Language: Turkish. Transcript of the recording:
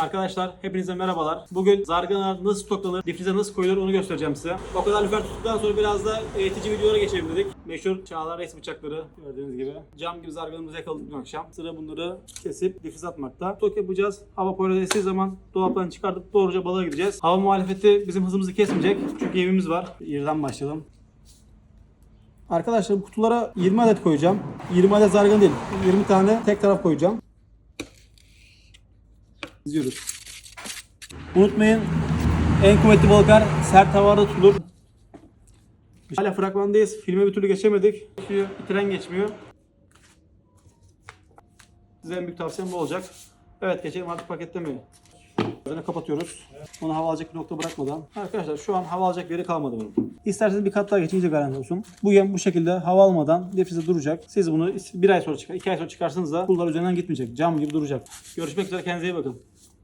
Arkadaşlar hepinize merhabalar. Bugün zargana nasıl stoklanır, difrize nasıl koyulur onu göstereceğim size. O kadar lüfer tuttuktan sonra biraz da eğitici videolara geçelim dedik. Meşhur Çağlar Reis bıçakları gördüğünüz gibi. Cam gibi zarganamızı yakaladık dün akşam. Sıra bunları kesip difrize atmakta. Stok yapacağız. Hava poyraz estiği zaman dolaptan çıkartıp doğruca balığa gideceğiz. Hava muhalefeti bizim hızımızı kesmeyecek. Çünkü evimiz var. Yerden başlayalım. Arkadaşlar bu kutulara 20 adet koyacağım. 20 adet zargana değil. 20 tane tek taraf koyacağım. İzliyoruz. Unutmayın en kuvvetli balıklar sert havada tutulur. Hala fragmandayız. Filme bir türlü geçemedik. Geçiyor, tren geçmiyor. Size en büyük tavsiyem bu olacak. Evet geçelim artık paketlemeyi. Üzerine kapatıyoruz. Onu hava alacak bir nokta bırakmadan. Arkadaşlar şu an hava alacak yeri kalmadı bunun. İsterseniz bir kat daha geçince garanti olsun. Bu yem bu şekilde hava almadan difrize duracak. Siz bunu bir ay sonra çıkar, iki ay sonra çıkarsanız da pullar üzerinden gitmeyecek. Cam gibi duracak. Görüşmek üzere kendinize iyi bakın.